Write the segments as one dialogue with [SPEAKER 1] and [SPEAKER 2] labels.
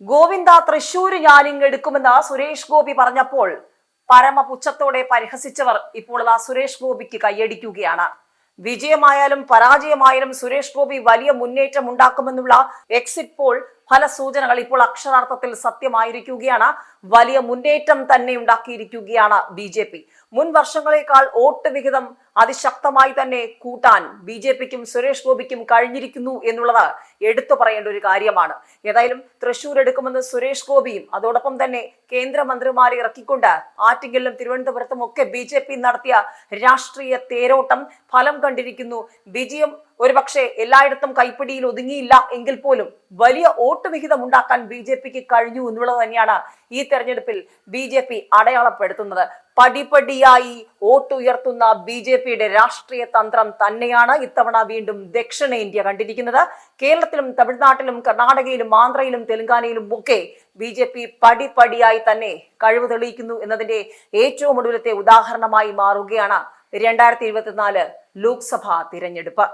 [SPEAKER 1] ഗോവിന്ദ തൃശൂര് ഞാനിങ് എടുക്കുമെന്ന് സുരേഷ് ഗോപി പറഞ്ഞപ്പോൾ പരമപുച്ഛത്തോടെ പരിഹസിച്ചവർ ഇപ്പോൾ ആ സുരേഷ് ഗോപിക്ക് കൈയടിക്കുകയാണ്. വിജയമായാലും പരാജയമായാലും സുരേഷ് ഗോപി വലിയ മുന്നേറ്റം ഉണ്ടാക്കുമെന്നുള്ള എക്സിറ്റ് പോൾ ഫല സൂചനകൾ ഇപ്പോൾ അക്ഷരാർത്ഥത്തിൽ സത്യമായിരിക്കുകയാണ്. വലിയ മുന്നേറ്റം തന്നെ ഉണ്ടാക്കിയിരിക്കുകയാണ് ബി ജെ പി. മുൻ വർഷങ്ങളേക്കാൾ വോട്ട് വിഹിതം അതിശക്തമായി തന്നെ കൂട്ടാൻ ബി ജെ പിക്കും സുരേഷ് ഗോപിക്കും കഴിഞ്ഞിരിക്കുന്നു എന്നുള്ളത് എടുത്തു പറയേണ്ട ഒരു കാര്യമാണ്. ഏതായാലും തൃശൂർ എടുക്കുമെന്ന് സുരേഷ് ഗോപിയും അതോടൊപ്പം തന്നെ കേന്ദ്രമന്ത്രിമാരെ ഇറക്കിക്കൊണ്ട് ആറ്റിങ്ങലിലും തിരുവനന്തപുരത്തും ഒക്കെ ബി ജെ പി നടത്തിയ രാഷ്ട്രീയ തേരോട്ടം ഫലം കണ്ടിരിക്കുന്നു. വിജയം ഒരുപക്ഷെ എല്ലായിടത്തും കൈപ്പിടിയിൽ ഒതുങ്ങിയില്ല എങ്കിൽ പോലും വലിയ വോട്ട് വിഹിതം ഉണ്ടാക്കാൻ ബി ജെ പിക്ക് കഴിഞ്ഞു എന്നുള്ളത് തന്നെയാണ് ഈ തെരഞ്ഞെടുപ്പിൽ ബി ജെ പി അടയാളപ്പെടുത്തുന്നത്. പടിപടിയായി വോട്ടുയർത്തുന്ന ബി ജെ പിയുടെ രാഷ്ട്രീയ തന്ത്രം തന്നെയാണ് ഇത്തവണ വീണ്ടും ദക്ഷിണേന്ത്യ കണ്ടിരിക്കുന്നത്. കേരളത്തിലും തമിഴ്നാട്ടിലും കർണാടകയിലും ആന്ധ്രയിലും തെലങ്കാനയിലും ഒക്കെ ബി ജെ പി പടിപടിയായി തന്നെ കഴിവ് തെളിയിക്കുന്നു എന്നതിന്റെ ഏറ്റവും ഒടുവിലത്തെ ഉദാഹരണമായി മാറുകയാണ് രണ്ടായിരത്തി ഇരുപത്തിനാല് ലോക്സഭാ തിരഞ്ഞെടുപ്പ്.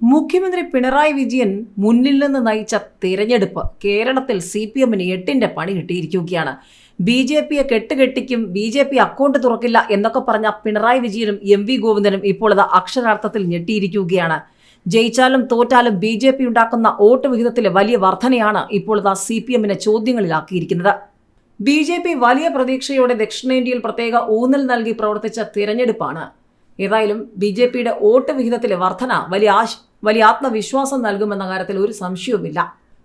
[SPEAKER 1] മുഖ്യമന്ത്രി പിണറായി വിജയൻ മുന്നിൽ നിന്ന് നയിച്ച തിരഞ്ഞെടുപ്പ് കേരളത്തിൽ സി പി എമ്മിന് എട്ടിന്റെ പണി കിട്ടിയിരിക്കുകയാണ്. ബി ജെ പിയെ കെട്ടുകെട്ടിക്കും ബി ജെ പി അക്കൗണ്ട് തുറക്കില്ല എന്നൊക്കെ പറഞ്ഞ പിണറായി വിജയനും എം വി ഗോവിന്ദനും ഇപ്പോൾ അത് അക്ഷരാർത്ഥത്തിൽ ഞെട്ടിയിരിക്കുകയാണ്. ജയിച്ചാലും തോറ്റാലും ബി ജെ പി ഉണ്ടാക്കുന്ന വോട്ട് വിഹിതത്തിലെ വലിയ വർധനയാണ് ഇപ്പോൾ ഇതാ സി പി എമ്മിനെ ചോദ്യങ്ങളിലാക്കിയിരിക്കുന്നത്. ബി ജെ പി വലിയ പ്രതീക്ഷയോടെ ദക്ഷിണേന്ത്യയിൽ പ്രത്യേക ഊന്നൽ നൽകി പ്രവർത്തിച്ച തിരഞ്ഞെടുപ്പാണ്. ഏതായാലും ബി ജെ പിയുടെ വോട്ട് വിഹിതത്തിലെ വർധന വലിയ ആശ് വലിയ ആത്മവിശ്വാസം നൽകുമെന്ന കാര്യത്തിൽ ഒരു സംശയവുമില്ല.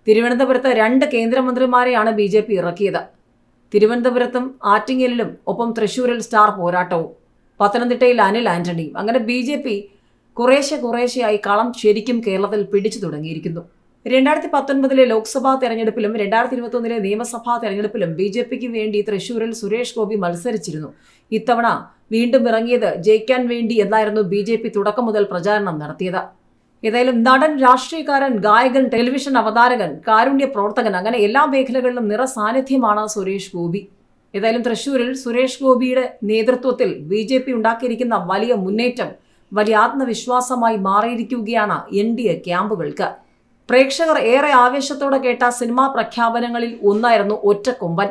[SPEAKER 1] തിരുവനന്തപുരത്ത് രണ്ട് കേന്ദ്രമന്ത്രിമാരെയാണ് ബി ജെ പി ഇറക്കിയത്. തിരുവനന്തപുരത്തും ആറ്റിങ്ങലിലും ഒപ്പം തൃശൂരിൽ സ്റ്റാർ പോരാട്ടവും. പത്തനംതിട്ടയിൽ അനിൽ ആന്റണിയും. അങ്ങനെ ബി ജെ പി കുറേശ്ശെ കുറേശ്ശെയായി കളം ശരിക്കും കേരളത്തിൽ പിടിച്ചു തുടങ്ങിയിരിക്കുന്നു. രണ്ടായിരത്തി പത്തൊൻപതിലെ ലോക്സഭാ തെരഞ്ഞെടുപ്പിലും രണ്ടായിരത്തി ഇരുപത്തൊന്നിലെ നിയമസഭാ തെരഞ്ഞെടുപ്പിലും ബി ജെ പിക്ക് വേണ്ടി തൃശൂരിൽ സുരേഷ് ഗോപി മത്സരിച്ചിരുന്നു. ഇത്തവണ വീണ്ടും ഇറങ്ങിയത് ജയിക്കാൻ വേണ്ടി എന്നായിരുന്നു ബി തുടക്കം മുതൽ പ്രചാരണം നടത്തിയത്. ഏതായാലും നടൻ രാഷ്ട്രീയക്കാരൻ ഗായകൻ ടെലിവിഷൻ അവതാരകൻ കാരുണ്യ പ്രവർത്തകൻ അങ്ങനെ എല്ലാ മേഖലകളിലും നിറസാന്നിധ്യമാണ് സുരേഷ് ഗോപി. ഏതായാലും തൃശൂരിൽ സുരേഷ് ഗോപിയുടെ നേതൃത്വത്തിൽ ബി ജെ പി ഉണ്ടാക്കിയിരിക്കുന്ന വലിയ മുന്നേറ്റം വലിയ ആത്മവിശ്വാസമായി മാറിയിരിക്കുകയാണ് എൻ ഡി എ ക്യാമ്പുകൾക്ക്. പ്രേക്ഷകർ ഏറെ ആവേശത്തോടെ കേട്ട സിനിമാ പ്രഖ്യാപനങ്ങളിൽ ഒന്നായിരുന്നു ഒറ്റക്കൊമ്പൻ.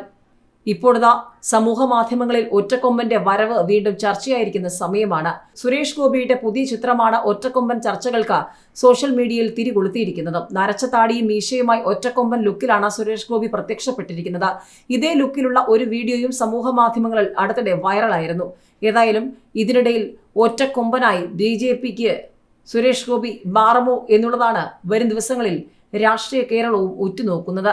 [SPEAKER 1] ഇപ്പോഴിതാ സമൂഹ മാധ്യമങ്ങളിൽ ഒറ്റക്കൊമ്പന്റെ വരവ് വീണ്ടും ചർച്ചയായിരിക്കുന്ന സമയമാണ്. സുരേഷ് ഗോപിയുടെ പുതിയ ചിത്രമാണ് ഒറ്റക്കൊമ്പൻ ചർച്ചകൾക്ക് സോഷ്യൽ മീഡിയയിൽ തിരികൊളുത്തിയിരിക്കുന്നത്. നരച്ച താടിയും മീശയുമായി ഒറ്റക്കൊമ്പൻ ലുക്കിലാണ് സുരേഷ് ഗോപി പ്രത്യക്ഷപ്പെട്ടിരിക്കുന്നത്. ഇതേ ലുക്കിലുള്ള ഒരു വീഡിയോയും സമൂഹ മാധ്യമങ്ങളിൽ അടുത്തിടെ വൈറലായിരുന്നു. ഏതായാലും ഇതിനിടയിൽ ഒറ്റക്കൊമ്പനായി ബി ജെ പിക്ക് സുരേഷ് ഗോപി മാറുമോ എന്നുള്ളതാണ് വരും ദിവസങ്ങളിൽ രാഷ്ട്രീയ കേരളവും ഉറ്റുനോക്കുന്നത്.